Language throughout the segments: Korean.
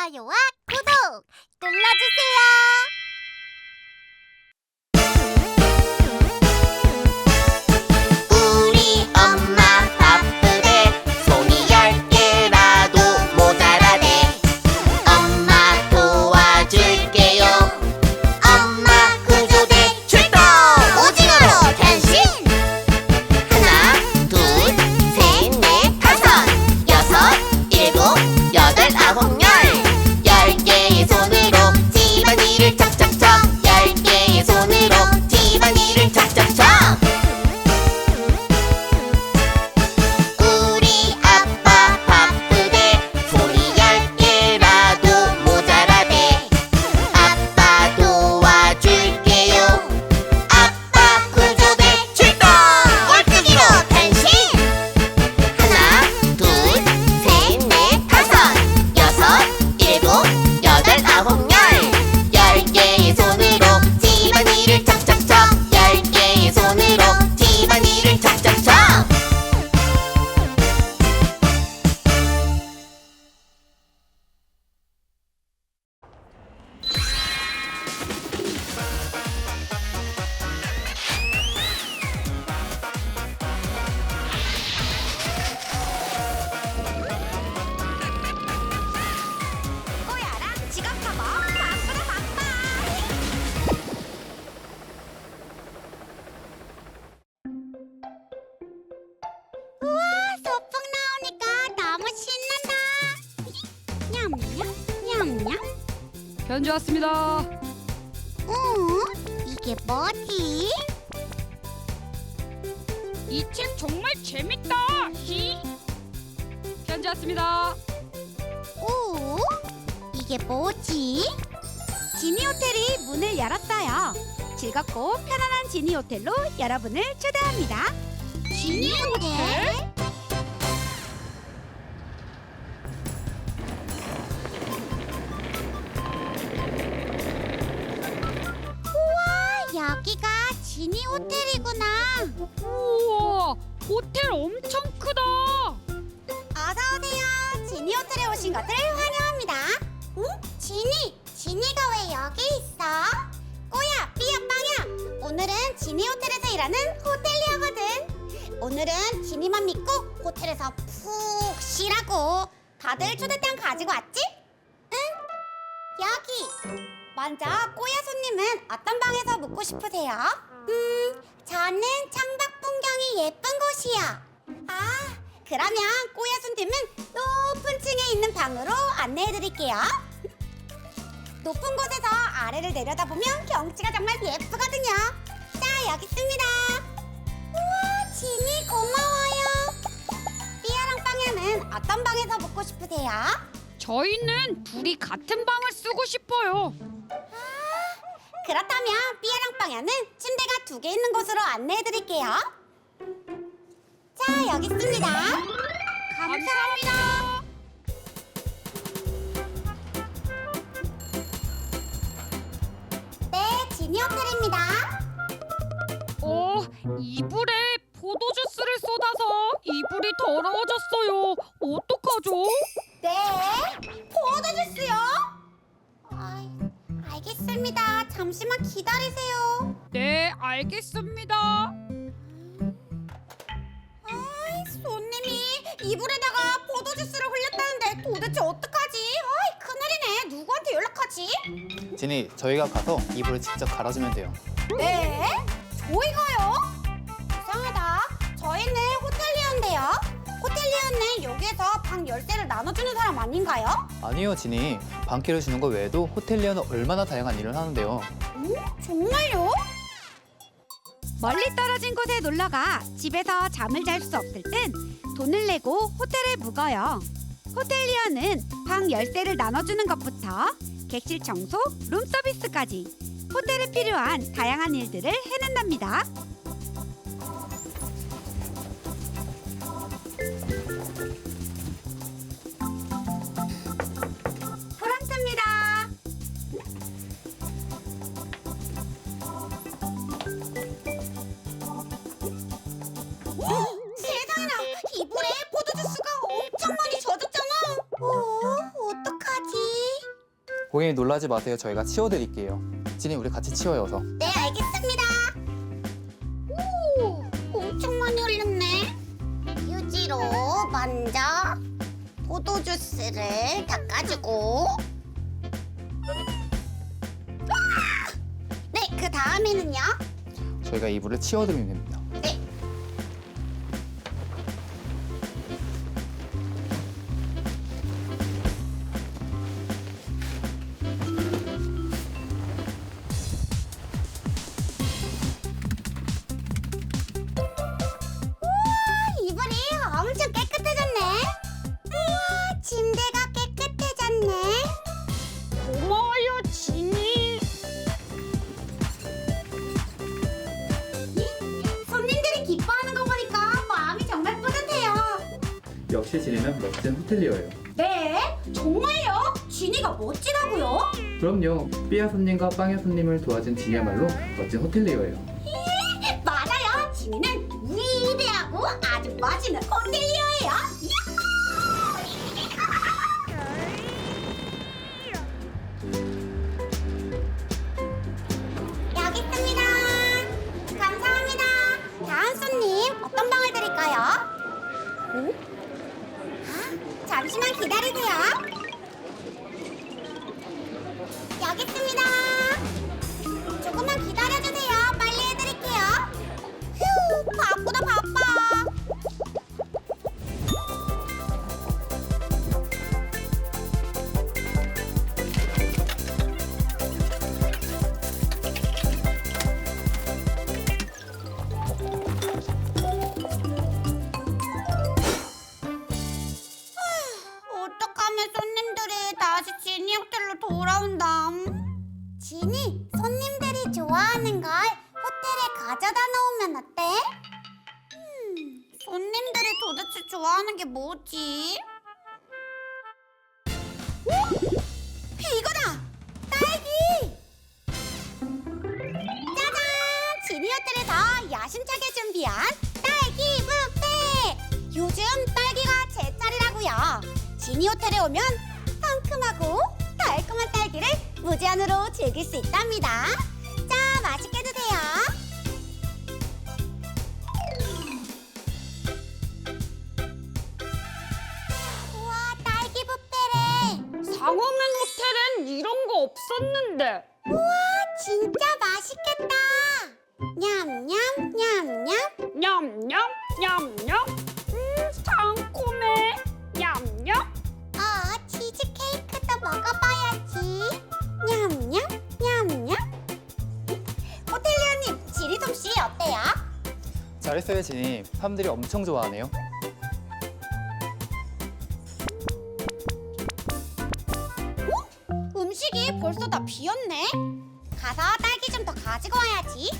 좋아요와 구독 눌러주세요. 편지 왔습니다. 어? 이게 뭐지? 이 책 정말 재밌다. 히. 편지 왔습니다. 오? 이게 뭐지? 지니 호텔이 문을 열었어요. 즐겁고 편안한 지니 호텔로 여러분을 초대합니다. 지니 호텔? 우와, 호텔 엄청 크다. 어서 오세요 지니 호텔에 오신 것을 환영합니다 응? 지니 지니가 왜 여기 있어? 꼬야 삐야 빵야 오늘은 지니 호텔에서 일하는 호텔리어거든 오늘은 지니만 믿고 호텔에서 푹 쉬라고 다들 초대장 가지고 왔지? 응? 여기 먼저 꼬야 손님은 어떤 방에서 묵고 싶으세요? 음 저는 창밖 풍경이 예쁜 곳이요 아 그러면 꼬야 손님은 높은 층에 있는 방으로 안내해 드릴게요. 높은 곳에서 아래를 내려다보면 경치가 정말 예쁘거든요. 자, 여기 있습니다. 우와, 지니 고마워요. 삐아랑 빵야는 어떤 방에서 묵고 싶으세요? 저희는 둘이 같은 방을 쓰고 싶어요. 그렇다면 삐아랑 빵야는 침대가 두 개 있는 곳으로 안내해 드릴게요. 자, 여기 있습니다. 감사합니다. 네, 지니 호텔입니다. 어, 이불에 포도 주스를 쏟아서 이불이 더러워졌어요. 어떡하죠? 네, 잠시만 기다리세요. 네, 알겠습니다. 아이, 손님이 이불에다가 포도주스를 흘렸다는데 도대체 어떡하지? 아이, 큰일이네. 누구한테 연락하지? 지니 저희가 가서 이불을 직접 갈아주면 돼요. 네? 저희가요? 이상하다. 저희는 호텔리어인데요. 호텔리어는 여기에서 방 열쇠를 나눠주는 사람 아닌가요? 아니요 지니 방키를 주는 것 외에도 호텔리어는 얼마나 다양한 일을 하는데요. 오, 정말요? 멀리 떨어진 곳에 놀러가 집에서 잠을 잘 수 없을 땐 돈을 내고 호텔에 묵어요. 호텔리어는 방 열쇠를 나눠주는 것부터 객실 청소, 룸 서비스까지 호텔에 필요한 다양한 일들을 해낸답니다. 고객님 놀라지 마세요. 저희가 치워드릴게요. 진이 우리 같이 치워요,서. 네, 알겠습니다. 오, 엄청 많이 흘렸네. 휴지로 먼저 포도 주스를 닦아주고. 아! 네, 그 다음에는요. 저희가 이불을 치워드리면 됩니다. 역시 진이는 멋진 호텔리어예요. 네, 정말요? 지니가 멋지다고요? 그럼요. 삐아 손님과 빵야 손님을 도와준 진이야말로 멋진 호텔리어예요. 맞아요. 지니는 위대하고 아주 멋있는 호텔리어예요. 여기 있습니다. 감사합니다. 다음 손님 어떤 방을 드릴까요? 오? 아, 잠시만 기다리세요. 여기 있습니다. 하는 게 뭐지? 오! 이거다! 딸기! 짜잔! 지니 호텔에서 야심차게 준비한 딸기 뷔페! 요즘 딸기가 제철이라고요. 지니 호텔에 오면 상큼하고 달콤한 딸기를 무제한으로 즐길 수 있답니다. 자, 맛있게 호텔엔 이런 거 없었는데. 우와, 진짜 맛있겠다. 냠냠, 냠냠. 냠냠, 냠냠. 음, 상콤해. 냠냠. 어, 치즈케이크도 먹어봐야지. 냠냠, 냠냠. 호텔리어님, 지리솜 씨 어때요? 잘했어요, 진이. 사람들이 엄청 좋아하네요. 식이 벌써 다 비었네. 가서 딸기 좀 더 가지고 와야지.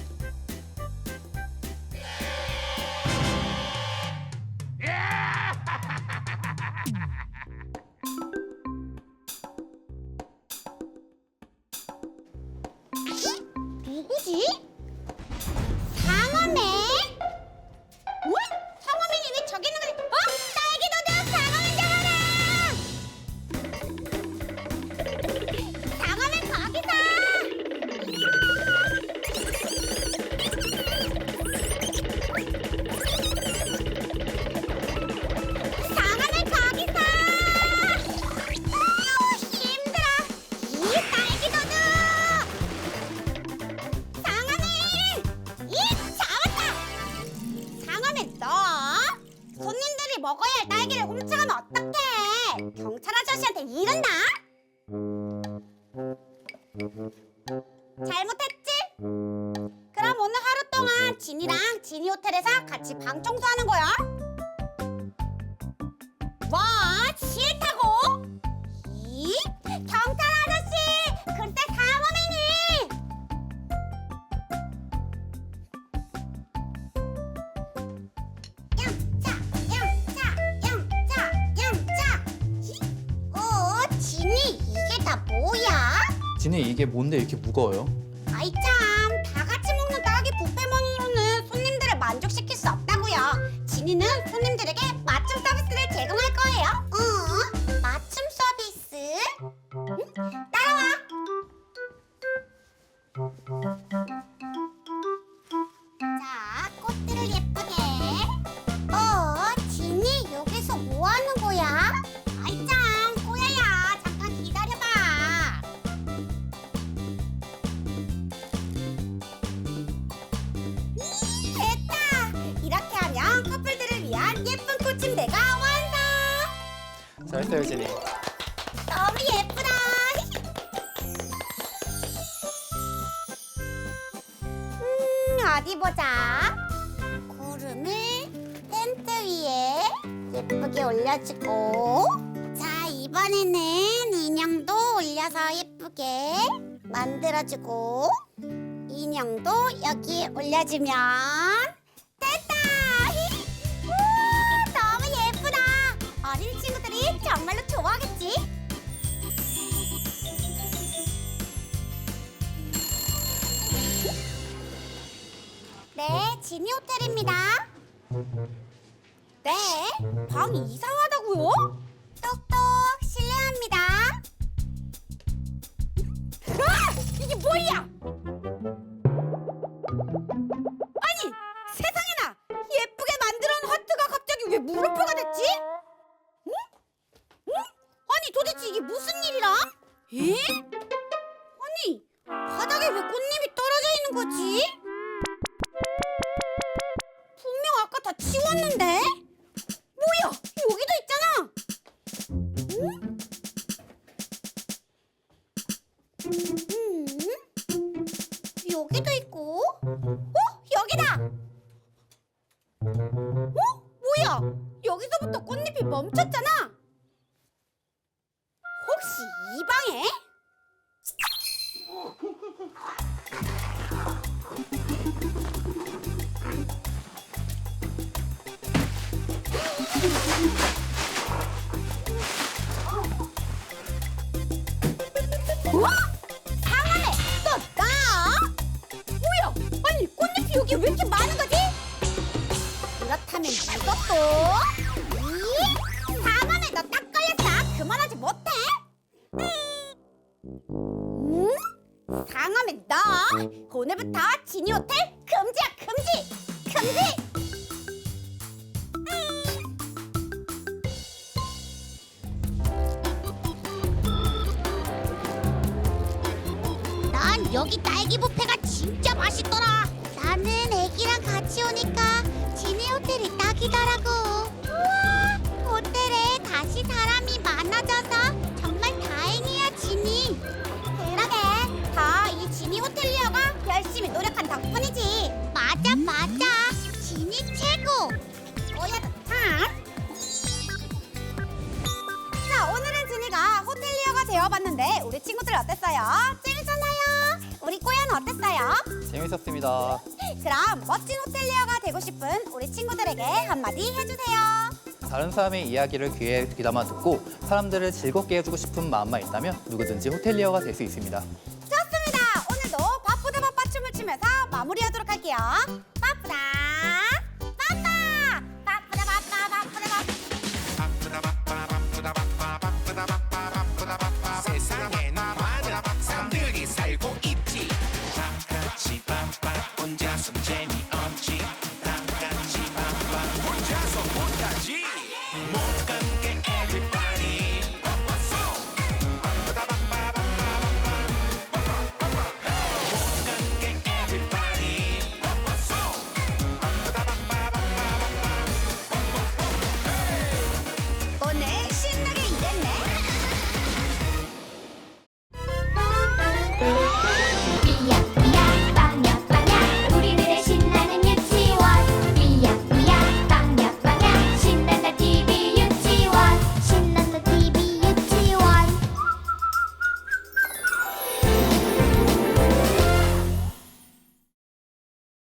너! 손님들이 먹어야 할 딸기를 훔쳐가면 어떡해! 경찰 아저씨한테 이른다! 잘못했지? 그럼 오늘 하루 동안 진이랑 진이 호텔에서 같이 방 청소하는 거야. 뭐? 싫다고? 이? 경찰 지니 이게 뭔데 이렇게 무거워요? 아이 참, 다 같이 먹는 딸기 뷔페만으로는 손님들을 만족시킬 수 없다고요. 지니는 손님들에게 맞춤 서비스를 제공할 거예요. 어? 맞춤 서비스? 응? 따라와. 어디 보자. 구름을 텐트 위에 예쁘게 올려주고. 자, 이번에는 인형도 올려서 예쁘게 만들어주고. 인형도 여기 올려주면 지니 호텔입니다. 네, 방이 이상하다고요? 똑똑 실례합니다. 아! 이게 뭐야? 아니, 세상에나 예쁘게 만들어 놓은 하트가 갑자기 왜 물음표가 됐지? 응? 응? 아니 도대체 이게 무슨 일이람? 에? 어? 뭐야? 여기서부터 꽃잎이 멈췄잖아. 혹시 이 방에? 우와! 방 안에 또 나? 뭐야? 아니 꽃잎이 여기 왜 이렇게 많은 거지? 이것도 이 사만에 너 딱 걸렸어 그만하지 못해. 음? 상암에 너. 오늘부터 지니 호텔 금지야 금지. 금지. 난 여기 딸기 뷔페가 진짜 맛있더라. 나는 애기랑 같이 오니까 딱이더라고. 우와, 호텔에 다시 사람이 많아져서 정말 다행이야, 지니. 그러게, 다 이 지니 호텔리어가 열심히 노력한 덕분이지. 맞아, 맞아. 지니 최고. 뭐야, 참. 자, 오늘은 지니가 호텔리어가 되어봤는데 우리 친구들 어땠어요? 재밌었나요? 꼬야는 어땠어요? 재밌었습니다. 그럼 멋진 호텔리어가 되고 싶은 우리 친구들에게 한마디 해주세요. 다른 사람의 이야기를 귀에 귀담아 듣고 사람들을 즐겁게 해주고 싶은 마음만 있다면 누구든지 호텔리어가 될 수 있습니다. 좋습니다. 오늘도 바쁘다 바빠 춤을 추면서 마무리하도록 할게요.